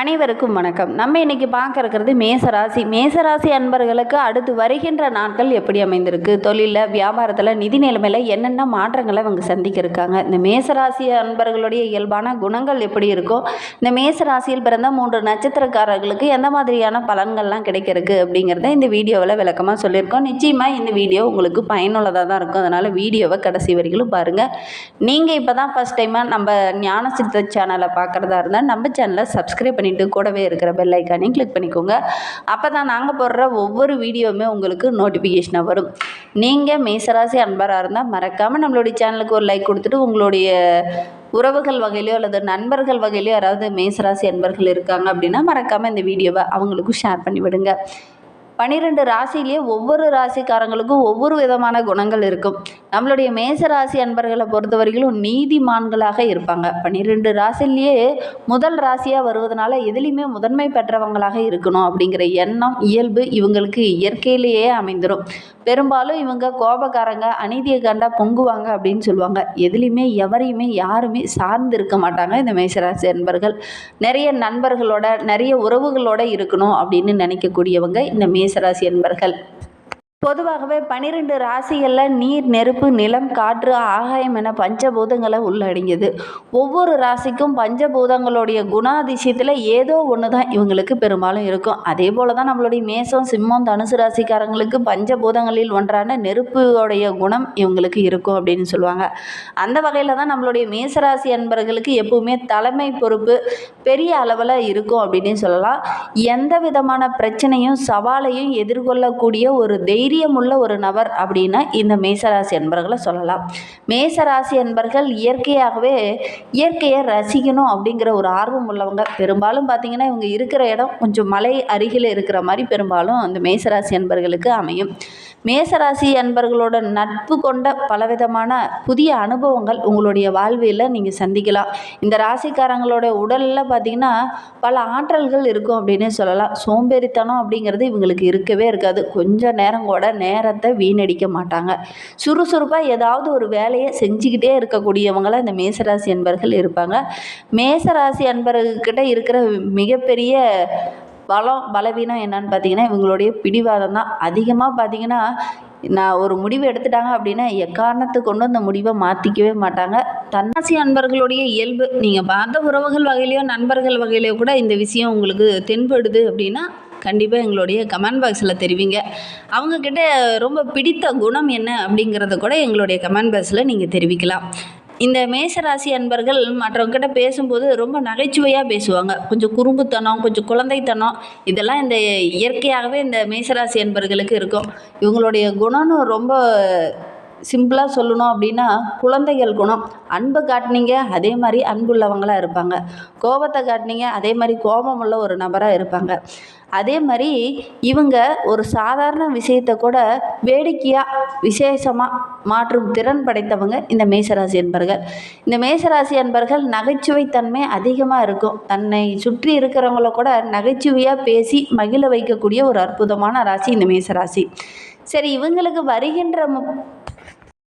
அனைவருக்கும் வணக்கம். நம்ம இன்னைக்கு பார்க்க இருக்கிறது மேசராசி. மேசராசி அன்பர்களுக்கு அடுத்து வருகின்ற நாட்கள் எப்படி அமைந்திருக்கு? தொழிலில் வியாபாரத்தில் நிதி நிலைமையில் என்னென்ன மாற்றங்களை அவங்க சந்திக்க இருக்காங்க இந்த மேசராசி அன்பர்களுடைய இயல்பான குணங்கள் எப்படி இருக்கோ இந்த மேசராசியில் பிறந்த மூன்று நட்சத்திரக்காரர்களுக்கு எந்த மாதிரியான பலன்கள்லாம் கிடைக்கிறதுக்கு அப்படிங்கிறத இந்த வீடியோவில் விளக்கமாக சொல்லியிருக்கோம். நிச்சயமாக இந்த வீடியோ உங்களுக்கு பயனுள்ளதாக தான் இருக்கும். அதனால் வீடியோவை கடைசி வரைக்கும் பாருங்கள் நீங்கள் இப்போ தான் ஃபஸ்ட் டைமாக நம்ம ஞான சித்த சேனலை பார்க்குறதா இருந்தால் நம்ம சேனலை சப்ஸ்கிரைப் பண்ணிவிட்டு கூடவே இருக்கிற பெல் ஐக்கானையும் கிளிக் பண்ணிக்கோங்க. அப்போ தான் நாங்கள் போடுற ஒவ்வொரு வீடியோவுமே உங்களுக்கு நோட்டிஃபிகேஷனாக வரும். நீங்கள் மேசராசி அன்பராக இருந்தால் மறக்காமல் நம்மளுடைய சேனலுக்கு ஒரு லைக் கொடுத்துட்டு உங்களுடைய உறவுகள் வகையிலையோ அல்லது நண்பர்கள் வகையிலையோ யாராவது மேசராசி அன்பர்கள் இருக்காங்க அப்படின்னா மறக்காமல் இந்த வீடியோவை அவங்களுக்கும் ஷேர் பண்ணி விடுங்க பன்னிரெண்டு ராசியிலேயே ஒவ்வொரு ராசிக்காரங்களுக்கும் ஒவ்வொரு விதமான குணங்கள் இருக்கும். நம்மளுடைய மேச ராசி அன்பர்களை பொறுத்தவரையிலும் நீதிமான்களாக இருப்பாங்க. பன்னிரெண்டு ராசிலேயே முதல் ராசியாக வருவதனால எதுலேயுமே முதன்மை பெற்றவங்களாக இருக்கணும் அப்படிங்கிற எண்ணம் இயல்பு இவங்களுக்கு இயற்கையிலேயே அமைந்துடும் பெரும்பாலும் இவங்க கோபக்காரங்க அநீதியை கண்டா பொங்குவாங்க அப்படின்னு சொல்லுவாங்க. எதுலேயுமே எவரையுமே யாருமே சார்ந்து இருக்க மாட்டாங்க இந்த மேசராசி அன்பர்கள். நிறைய நண்பர்களோட நிறைய உறவுகளோட இருக்கணும் அப்படின்னு நினைக்கக்கூடியவங்க இந்த மே மேசராசி அன்பர்கள் பொதுவாகவே பன்னிரெண்டு ராசிகளில் நீர் நெருப்பு நிலம் காற்று ஆகாயம் என பஞ்சபூதங்களை உள்ளடங்கியது ஒவ்வொரு ராசிக்கும் பஞ்சபூதங்களுடைய குணாதிசயத்தில் ஏதோ ஒன்று தான் இவங்களுக்கு பெரும்பாலும் இருக்கும். அதே போல் தான் நம்மளுடைய மேசம் சிம்மம் தனுசு ராசிக்காரங்களுக்கு பஞ்சபூதங்களில் ஒன்றான நெருப்புடைய குணம் இவங்களுக்கு இருக்கும் அப்படின்னு சொல்லுவாங்க. அந்த வகையில் தான் நம்மளுடைய மேசராசி அன்பர்களுக்கு எப்பவுமே தலைமை பொறுப்பு பெரிய அளவில் இருக்கும் அப்படின்னு சொல்லலாம். எந்த விதமான பிரச்சனையும் சவாலையும் எதிர்கொள்ளக்கூடிய ஒரு தைரியம் தைரியமுள்ள ஒரு நபர் அப்படின்னா இந்த மேசராசி என்பர்களை சொல்லலாம். மேசராசி என்பர்கள் இயற்கையாகவே இயற்கையை ரசிக்கணும் அப்படிங்கிற ஒரு ஆர்வம் உள்ளவங்க. பெரும்பாலும் பார்த்திங்கன்னா இவங்க இருக்கிற இடம் கொஞ்சம் மலை அருகில் இருக்கிற மாதிரி பெரும்பாலும் அந்த மேசராசி என்பர்களுக்கு அமையும். மேசராசி அன்பர்களோட நட்பு கொண்ட பலவிதமான புதிய அனுபவங்கள் உங்களுடைய வாழ்வியில் நீங்கள் சந்திக்கலாம். இந்த ராசிக்காரங்களோட உடலில் பார்த்திங்கன்னா பல ஆற்றல்கள் இருக்கும் அப்படின்னே சொல்லலாம். சோம்பேறித்தனம் அப்படிங்கிறது இவங்களுக்கு இருக்கவே இருக்காது. கொஞ்சம் நேரம் கூட நேரத்தை வீணடிக்க மாட்டாங்க. சுறுசுறுப்பாக ஏதாவது ஒரு வேலையை செஞ்சுக்கிட்டே இருக்கக்கூடியவங்களாக இந்த மேசராசி அன்பர்கள் இருப்பாங்க. மேசராசி அன்பர்கிட்ட இருக்கிற மிகப்பெரிய பலம் பலவீனம் என்னன்னு பார்த்தீங்கன்னா இவங்களுடைய பிடிவாதம் தான். அதிகமாக பார்த்தீங்கன்னா நான் ஒரு முடிவு எடுத்துட்டாங்க அப்படின்னா எக்காரணத்தை கொண்டு அந்த முடிவை மாற்றிக்கவே மாட்டாங்க. தன்னாசி அன்பர்களுடைய இயல்பு நீங்கள் பார்த்த உறவுகள் வகையிலையோ நண்பர்கள் வகையிலையோ கூட இந்த விஷயம் உங்களுக்கு தென்படுது அப்படின்னா கண்டிப்பாக எங்களுடைய கமெண்ட் பாக்ஸில் தெரிவிங்க. அவங்கக்கிட்ட ரொம்ப பிடித்த குணம் என்ன அப்படிங்கிறத கூட எங்களுடைய கமெண்ட் பாக்ஸில் நீங்கள் தெரிவிக்கலாம். இந்த மேசராசி அன்பர்கள் மற்றவங்ககிட்ட பேசும்போது ரொம்ப நகைச்சுவையாக பேசுவாங்க. கொஞ்சம் குறும்புத்தனம் கொஞ்சம் குழந்தைத்தனம் இதெல்லாம் இந்த இயற்கையாகவே இந்த மேசராசி அன்பர்களுக்கு இருக்கும். இவங்களுடைய குணம்னு ரொம்ப சிம்பிளாக சொல்லணும் அப்படின்னா குழந்தைகள் குணம். அன்பை காட்டினீங்க அதே மாதிரி அன்புள்ளவங்களாக இருப்பாங்க. கோபத்தை காட்டினீங்க அதே மாதிரி கோபம் உள்ள ஒரு நபராக இருப்பாங்க. அதே மாதிரி இவங்க ஒரு சாதாரண விஷயத்தை கூட வேடிக்கையாக விசேஷமாக மாற்றும் திறன் படைத்தவங்க இந்த மேசராசி என்பர்கள் இந்த மேசராசி என்பர்கள் நகைச்சுவைத்தன்மை அதிகமாக இருக்கும். தன்னை சுற்றி இருக்கிறவங்கள கூட நகைச்சுவையாக பேசி மகிழ வைக்கக்கூடிய ஒரு அற்புதமான ராசி இந்த மேசராசி. சரி இவங்களுக்கு வருகின்ற மு-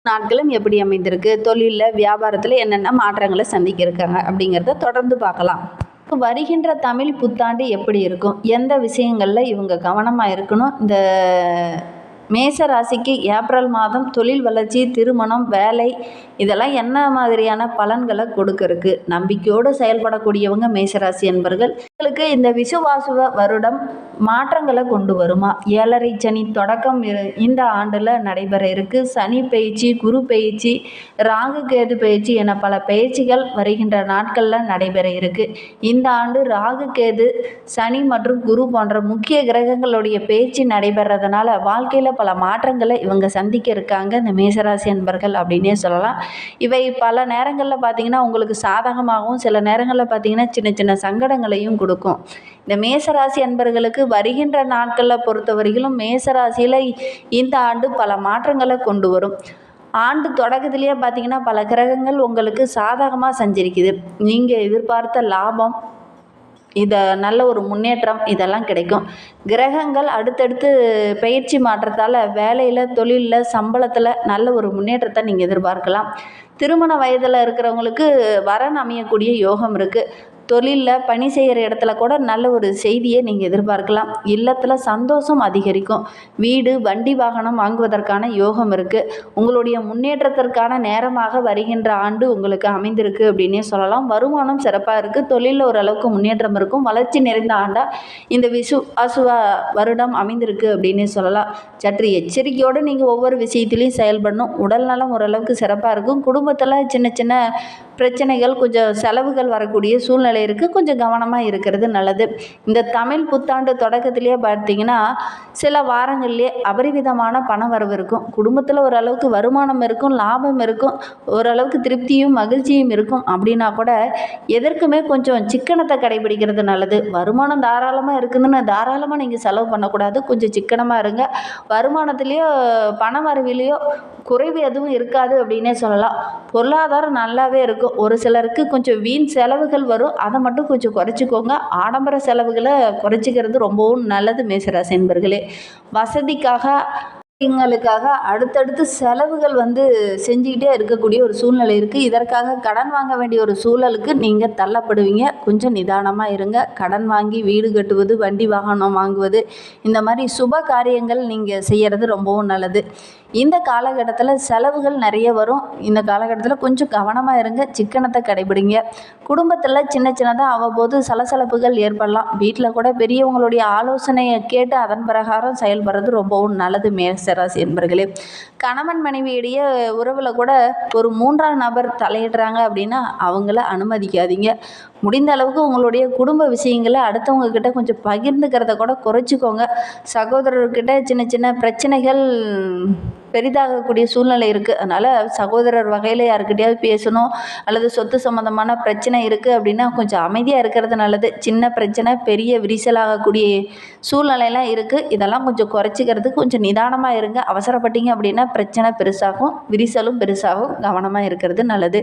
நாட்களும் எப்படி அமைந்திருக்கு? தொழிலில் வியாபாரத்தில் என்னென்ன மாற்றங்களை சந்திக்கிருக்காங்க அப்படிங்கிறத தொடர்ந்து பார்க்கலாம். வருகின்ற தமிழ் புத்தாண்டு எப்படி இருக்கும்? எந்த விஷயங்களில் இவங்க கவனமாக இருக்கணும்? இந்த மேச ராசிக்கு ஏப்ரல் மாதம் தொழில் வளர்ச்சி திருமணம் வேலை இதெல்லாம் என்ன மாதிரியான பலன்களை கொடுக்கறக்கு? நம்பிக்கையோடு செயல்படக்கூடியவங்க மேசராசி என்பர்கள். உங்களுக்கு இந்த விசுவாசுவ வருடம் மாற்றங்களை கொண்டு வருமா? ஏழரை சனி தொடக்கம் இரு- இந்த ஆண்டில் நடைபெற இருக்கு. சனி பயிற்சி குரு பயிற்சி ராகு கேது பயிற்சி என பல பயிற்சிகள் வருகின்ற நாட்களில் நடைபெற இருக்கு. இந்த ஆண்டு ராகு கேது சனி மற்றும் குரு போன்ற முக்கிய கிரகங்களுடைய பேச்சு நடைபெறதுனால வாழ்க்கையில் பல மாற்றங்களை இவங்க சந்திக்க இருக்காங்க இந்த மேசராசி அன்பர்கள் அப்படின்னே சொல்லலாம். இவை பல நேரங்களில் பார்த்தீங்கன்னா உங்களுக்கு சாதகமாகவும் சில நேரங்களில் பார்த்தீங்கன்னா சின்ன சின்ன சங்கடங்களையும் கொடுக்கும். இந்த மேசராசி அன்பர்களுக்கு வருகின்ற நாட்களில் பொறுத்தவரையிலும் மேசராசியில் இந்த ஆண்டு பல மாற்றங்களை கொண்டு வரும். ஆண்டு தொடக்கத்திலேயே பார்த்தீங்கன்னா பல கிரகங்கள் உங்களுக்கு சாதகமாக சஞ்சரிக்குது. நீங்கள் எதிர்பார்த்த லாபம் இதை நல்ல ஒரு முன்னேற்றம் இதெல்லாம் கிடைக்கும். கிரகங்கள் அடுத்தடுத்து பயிற்சி மாற்றத்தால் வேலையில் தொழிலில் சம்பளத்தில் நல்ல ஒரு முன்னேற்றத்தை நீங்கள் எதிர்பார்க்கலாம். திருமண வயதில் இருக்கிறவங்களுக்கு வரன் அமையக்கூடிய யோகம் இருக்குது தொழிலில் பணி செய்கிற இடத்துல கூட நல்ல ஒரு செய்தியை நீங்கள் எதிர்பார்க்கலாம். இல்லத்தில் சந்தோஷம் அதிகரிக்கும். வீடு வண்டி வாகனம் வாங்குவதற்கான யோகம் இருக்குது உங்களுடைய முன்னேற்றத்திற்கான நேரமாக வருகின்ற ஆண்டு உங்களுக்கு அமைந்திருக்கு அப்படின்னே சொல்லலாம். வருமானம் சிறப்பாக இருக்குது தொழிலில் ஓரளவுக்கு முன்னேற்றம் இருக்கும். வளர்ச்சி நிறைந்த ஆண்டாக இந்த விசு அசுவ வருடம் அமைந்திருக்கு அப்படின்னே சொல்லலாம். சற்று எச்சரிக்கையோடு நீங்கள் ஒவ்வொரு விஷயத்திலையும் செயல்படணும். உடல் நலம் ஓரளவுக்கு சிறப்பாக இருக்கும். குடும்பத்தில் சின்ன சின்ன பிரச்சனைகள் கொஞ்சம் செலவுகள் வரக்கூடிய சூழ்நிலை இருக்குது கொஞ்சம் கவனமாக இருக்கிறது நல்லது. இந்த தமிழ் புத்தாண்டு தொடக்கத்திலேயே பார்த்தீங்கன்னா சில வாரங்கள்லேயே அபரிவிதமான பண வரவு இருக்கும். குடும்பத்தில் ஓரளவுக்கு வருமானம் இருக்கும் லாபம் இருக்கும் ஓரளவுக்கு திருப்தியும் மகிழ்ச்சியும் இருக்கும். அப்படின்னா கூட எதற்குமே கொஞ்சம் சிக்கனத்தை கடைபிடிக்கிறது நல்லது. வருமானம் தாராளமாக இருக்குதுன்னு தாராளமாக நீங்கள் செலவு பண்ணக்கூடாது. கொஞ்சம் சிக்கனமாக இருங்க. வருமானத்துலேயோ பண வரவிலையோ குறைவு எதுவும் இருக்காது அப்படின்னே சொல்லலாம். பொருளாதாரம் நல்லாவே இருக்கும். ஒரு சிலருக்கு கொஞ்சம் வீண் செலவுகள் வரும். அதை மட்டும் கொஞ்சம் குறைச்சிக்கோங்க. ஆடம்பர செலவுகளை குறைச்சிக்கிறது ரொம்பவும் நல்லது மேசராசி என்பர்களே வசதிக்காக எங்களுக்காக அடுத்தடுத்து செலவுகள் வந்து செஞ்சுக்கிட்டே இருக்கக்கூடிய ஒரு சூழ்நிலை இருக்குது இதற்காக கடன் வாங்க வேண்டிய ஒரு சூழலுக்கு நீங்கள் தள்ளப்படுவீங்க. கொஞ்சம் நிதானமாக இருங்க. கடன் வாங்கி வீடு கட்டுவது வண்டி வாகனம் வாங்குவது இந்த மாதிரி சுப காரியங்கள் நீங்கள் செய்கிறது ரொம்பவும் நல்லது. இந்த காலகட்டத்தில் செலவுகள் நிறைய வரும். இந்த காலகட்டத்தில் கொஞ்சம் கவனமாக இருங்க. சிக்கனத்தை கடைபிடிங்க. குடும்பத்தில் சின்ன சின்னதாக அவ்வப்போது சலசலப்புகள் ஏற்படலாம். வீட்டில் கூட பெரியவங்களுடைய ஆலோசனையை கேட்டு அதன் பிரகாரம் செயல்படுறது ரொம்பவும் நல்லது மேசராசி என்பர்களே. கணவன் மனைவியுடைய உறவில் கூட ஒரு மூன்றாம் நபர் தலையிடுறாங்க அப்படின்னா அவங்கள அனுமதிக்காதீங்க. முடிந்த அளவுக்கு உங்களுடைய குடும்ப விஷயங்களை அடுத்தவங்க கிட்ட கொஞ்சம் பகிர்ந்துக்கிறத கூட குறைச்சிக்கோங்க. சகோதரர்கிட்ட சின்ன சின்ன பிரச்சனைகள் பெரிதாகக்கூடிய சூழ்நிலை இருக்குது அதனால் சகோதரர் வகையில் யாருக்கிட்டையாவது பேசணும் அல்லது சொத்து சம்மந்தமான பிரச்சனை இருக்குது அப்படின்னா கொஞ்சம் அமைதியாக இருக்கிறது நல்லது. சின்ன பிரச்சனை பெரிய விரிசலாகக்கூடிய சூழ்நிலையெல்லாம் இருக்குது இதெல்லாம் கொஞ்சம் குறைச்சிக்கிறதுக்கு கொஞ்சம் நிதானமாக இருங்க. அவசரப்பட்டீங்க அப்படின்னா பிரச்சனை பெருசாகும் விரிசலும் பெருசாகும் கவனமாக இருக்கிறது நல்லது.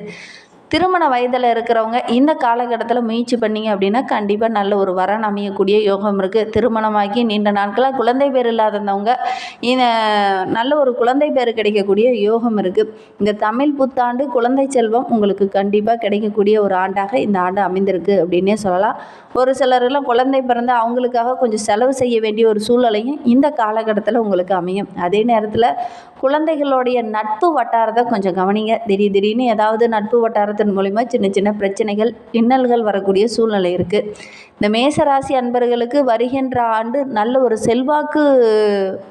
திருமண வயதில் இருக்கிறவங்க இந்த காலகட்டத்தில் முயற்சி பண்ணிங்க அப்படின்னா கண்டிப்பாக நல்ல ஒரு வரன் அமையக்கூடிய யோகம் இருக்குது திருமணமாகி நீண்ட நாட்களாக குழந்தை பேர் இல்லாதவங்க இந்த நல்ல ஒரு குழந்தை பேர் கிடைக்கக்கூடிய யோகம் இருக்குது இந்த தமிழ் புத்தாண்டு குழந்தை செல்வம் உங்களுக்கு கண்டிப்பாக கிடைக்கக்கூடிய ஒரு ஆண்டாக இந்த ஆண்டு அமைந்திருக்கு அப்படின்னே சொல்லலாம். ஒரு சிலரெல்லாம் குழந்தை பிறந்து அவங்களுக்காக கொஞ்சம் செலவு செய்ய வேண்டிய ஒரு சூழ்நிலையும் இந்த காலகட்டத்தில் உங்களுக்கு அமையும். அதே நேரத்தில் குழந்தைகளுடைய நட்பு வட்டாரத்தை கொஞ்சம் கவனிங்க. திடீர் திடீர்னு ஏதாவது நட்பு அதன் மூலிமா சின்ன சின்ன பிரச்சனைகள் இன்னல்கள் வரக்கூடிய சூழ்நிலை இருக்குது இந்த மேசராசி அன்பர்களுக்கு வருகின்ற ஆண்டு நல்ல ஒரு செல்வாக்கு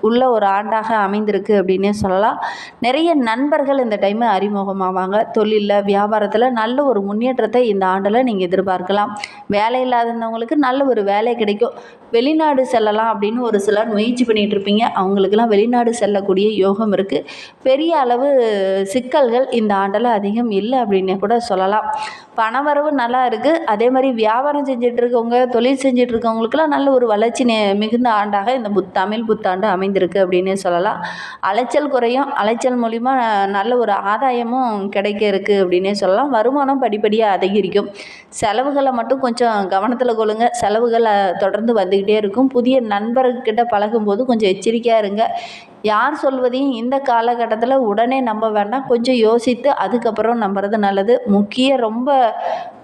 உள்ள ஒரு ஆண்டாக அமைந்திருக்கு அப்படின்னே சொல்லலாம். நிறைய நண்பர்கள் இந்த டைமு அறிமுகமாவாங்க. தொழிலில் வியாபாரத்தில் நல்ல ஒரு முன்னேற்றத்தை இந்த ஆண்டில் நீங்கள் எதிர்பார்க்கலாம். வேலை இல்லாதவங்களுக்கு நல்ல ஒரு வேலை கிடைக்கும். வெளிநாடு செல்லலாம் அப்படின்னு ஒரு சிலர் முயற்சி பண்ணிகிட்டு இருப்பீங்க. அவங்களுக்கெல்லாம் வெளிநாடு செல்லக்கூடிய யோகம் இருக்குது பெரிய அளவு சிக்கல்கள் இந்த ஆண்டில் அதிகம் இல்லை அப்படின்னே கூட சொல்லலாம். பணவரவு நல்லா இருக்குது அதே மாதிரி வியாபாரம் செஞ்சிட்ருக்கவங்க தொழில் செஞ்சிட்ருக்கவங்களுக்குலாம் நல்ல ஒரு வளர்ச்சி மிகுந்த ஆண்டாக இந்த புத் தமிழ் புத்தாண்டு அமைந்திருக்கு அப்படின்னே சொல்லலாம். அலைச்சல் குறையும். அலைச்சல் மூலிமா நல்ல ஒரு ஆதாயமும் கிடைக்க இருக்குது அப்படின்னே சொல்லலாம். வருமானம் படிப்படியாக அதிகரிக்கும். செலவுகளை மட்டும் கொஞ்சம் கவனத்தில் கொள்ளுங்க. செலவுகளை தொடர்ந்து வந்துக்கிட்டே இருக்கும். புதிய நண்பர்கிட்ட பழகும்போது கொஞ்சம் எச்சரிக்கையாக இருங்க. யார் சொல்வதையும் இந்த காலகட்டத்தில் உடனே நம்ப வேண்டாம். கொஞ்சம் யோசித்து அதுக்கப்புறம் நம்புறது நல்லது. முக்கிய ரொம்ப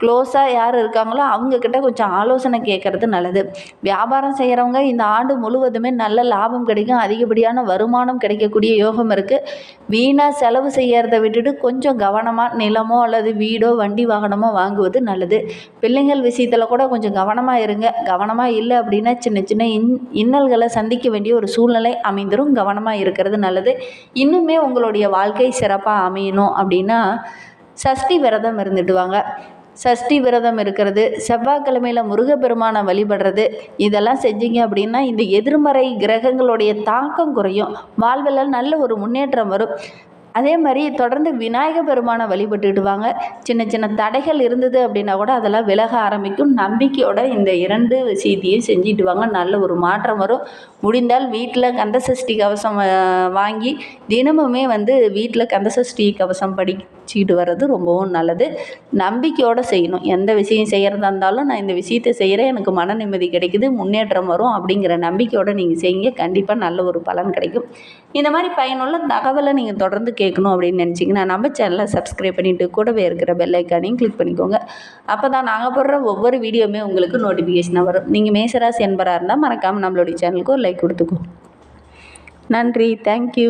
க்ளோஸாக யார் இருக்காங்களோ அவங்கக்கிட்ட கொஞ்சம் ஆலோசனை கேட்குறது நல்லது. வியாபாரம் செய்கிறவங்க இந்த ஆண்டு முழுவதுமே நல்ல லாபம் கிடைக்கும் அதிகப்படியான வருமானம் கிடைக்கக்கூடிய யோகம் இருக்குது வீணாக செலவு செய்யறத விட்டுட்டு கொஞ்சம் கவனமாக நிலமோ அல்லது வீடோ வண்டி வாகனமோ வாங்குவது நல்லது. பிள்ளைங்கள் விஷயத்தில் கூட கொஞ்சம் கவனமாக இருங்க. கவனமாக இல்லை அப்படின்னா சின்ன சின்ன இன் இன்னல்களை சந்திக்க வேண்டிய ஒரு சூழ்நிலை அமைந்துரும். கவனமாக இருக்கிறது நல்லது. இன்னுமே உங்களுடைய வாழ்க்கை சிறப்பாக அமையணும் அப்படின்னா சஷ்டி விரதம் இருந்துடுவாங்க. சஷ்டி விரதம் இருக்கிறது செவ்வாய்க்கிழமையில் முருகப்பெருமானை வழிபடுறது இதெல்லாம் செஞ்சீங்க அப்படின்னா இந்த எதிர்மறை கிரகங்களுடைய தாக்கம் குறையும். வாழ்வில் நல்ல ஒரு முன்னேற்றம் வரும். அதே மாதிரி தொடர்ந்து விநாயக பெருமானை வழிபட்டுடுவாங்க. சின்ன சின்ன தடைகள் இருந்தது அப்படின்னா கூட அதெல்லாம் விலக ஆரம்பிக்கும். நம்பிக்கையோட இந்த இரண்டு செய்தியும் செஞ்சுட்டுவாங்க நல்ல ஒரு மாற்றம் வரும். முடிந்தால் வீட்டில் கந்த சஷ்டி கவசம் வாங்கி தினமுமே வந்து வீட்டில் கந்த சஷ்டி கவசம் படி வச்சுக்கிட்டு வர்றது ரொம்பவும் நல்லது. நம்பிக்கையோடு செய்யணும். எந்த விஷயம் செய்கிறதா இருந்தாலும் நான் இந்த விஷயத்தை செய்கிறேன் எனக்கு மன நிம்மதி கிடைக்குது. முன்னேற்றம் வரும் அப்படிங்கிற நம்பிக்கையோடு நீங்கள் செய்யுங்க. கண்டிப்பாக நல்ல ஒரு பலன் கிடைக்கும். இந்த மாதிரி பயனுள்ள தகவலை நீங்கள் தொடர்ந்து கேட்கணும் அப்படின்னு நினச்சிங்கன்னா நம்ம சேனலை சப்ஸ்கிரைப் பண்ணிவிட்டு கூடவே இருக்கிற பெல்லைக்கானையும் கிளிக் பண்ணிக்கோங்க. அப்போ தான் நாங்கள் போடுற ஒவ்வொரு வீடியோவுமே உங்களுக்கு நோட்டிஃபிகேஷனாக வரும். நீங்கள் மேசராசி என்பராக இருந்தால் மறக்காமல் நம்மளுடைய சேனலுக்கு ஒரு லைக் கொடுத்துக்கோ. நன்றி. தேங்க்யூ